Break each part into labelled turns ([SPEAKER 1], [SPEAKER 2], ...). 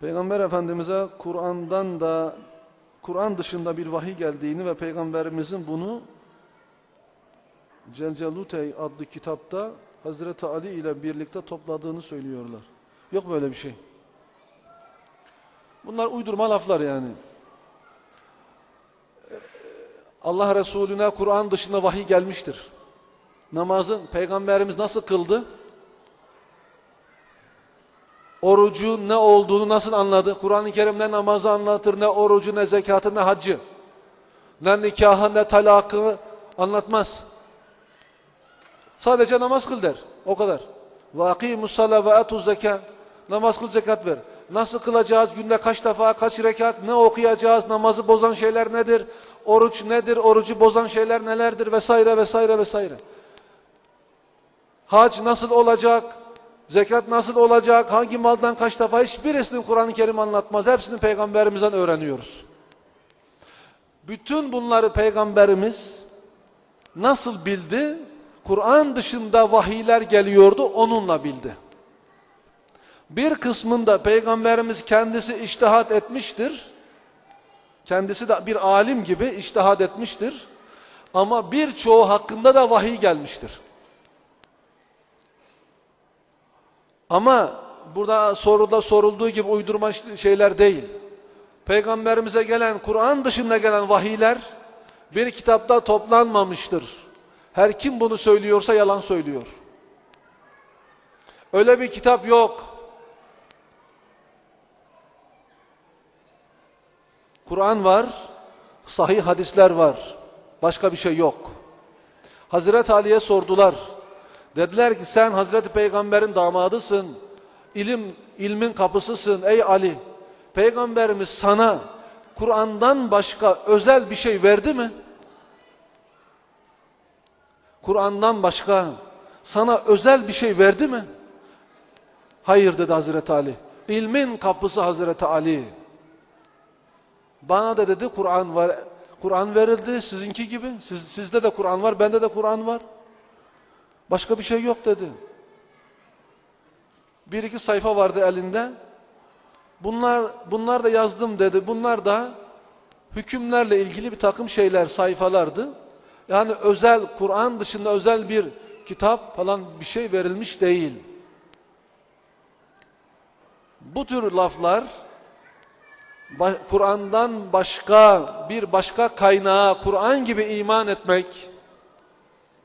[SPEAKER 1] Peygamber Efendimiz'e Kur'an'dan da Kur'an dışında bir vahiy geldiğini ve Peygamberimizin bunu Celcelutey adlı kitapta Hazreti Ali ile birlikte topladığını söylüyorlar. Yok böyle bir şey. Bunlar uydurma laflar yani. Allah Resulüne Kur'an dışında vahiy gelmiştir. Namazın Peygamberimiz nasıl kıldı? Orucun ne olduğunu nasıl anladı? Kur'an-ı Kerim ne namazı anlatır, ne orucu, ne zekatı, ne haccı. Ne nikahı, ne talakı anlatmaz. Sadece namaz kıl der. O kadar. Sala ve etuz zeka. Namaz kıl zekat ver. Nasıl kılacağız? Günde kaç defa, kaç rekat, ne okuyacağız? Namazı bozan şeyler nedir? Oruç nedir? Orucu bozan şeyler nelerdir? Vesaire vesaire vesaire. Hac nasıl olacak? Zekat nasıl olacak? Hangi maldan kaç defa? Hiçbirisini Kur'an-ı Kerim anlatmaz. Hepsini peygamberimizden öğreniyoruz. Bütün bunları peygamberimiz nasıl bildi? Kur'an dışında vahiyler geliyordu, onunla bildi. Bir kısmında peygamberimiz kendisi iştihat etmiştir. Kendisi de bir alim gibi iştihat etmiştir. Ama birçoğu hakkında da vahiy gelmiştir. Ama burada soruda sorulduğu gibi uydurma şeyler değil. Peygamberimize gelen, Kur'an dışında gelen vahiyler bir kitapta toplanmamıştır. Her kim bunu söylüyorsa yalan söylüyor. Öyle bir kitap yok. Kur'an var, sahih hadisler var. Başka bir şey yok. Hazreti Ali'ye sordular. Dediler ki sen Hazreti Peygamber'in damadısın. İlim, ilmin kapısısın ey Ali. Peygamberimiz sana Kur'an'dan başka özel bir şey verdi mi? Kur'an'dan başka sana özel bir şey verdi mi? Hayır dedi Hazreti Ali. İlmin kapısı Hazreti Ali. Bana da dedi Kur'an var. Kur'an verildi sizinki gibi. Siz, sizde de Kur'an var, bende de Kur'an var. Başka bir şey yok dedi. Bir iki sayfa vardı elinde. Bunlar bunlar da yazdım dedi. Bunlar da hükümlerle ilgili bir takım şeyler, sayfalardı. Yani özel Kur'an dışında özel bir kitap falan bir şey verilmiş değil. Bu tür laflar Kur'an'dan başka bir başka kaynağa Kur'an gibi iman etmek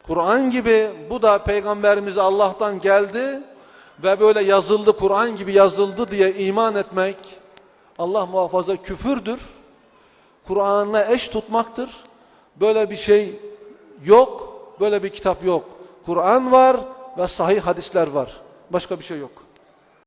[SPEAKER 1] Kur'an gibi bu da peygamberimize Allah'tan geldi ve böyle yazıldı Kur'an gibi yazıldı diye iman etmek Allah muhafaza küfürdür. Kur'an'la eş tutmaktır. Böyle bir şey yok. Böyle bir kitap yok. Kur'an var ve sahih hadisler var. Başka bir şey yok.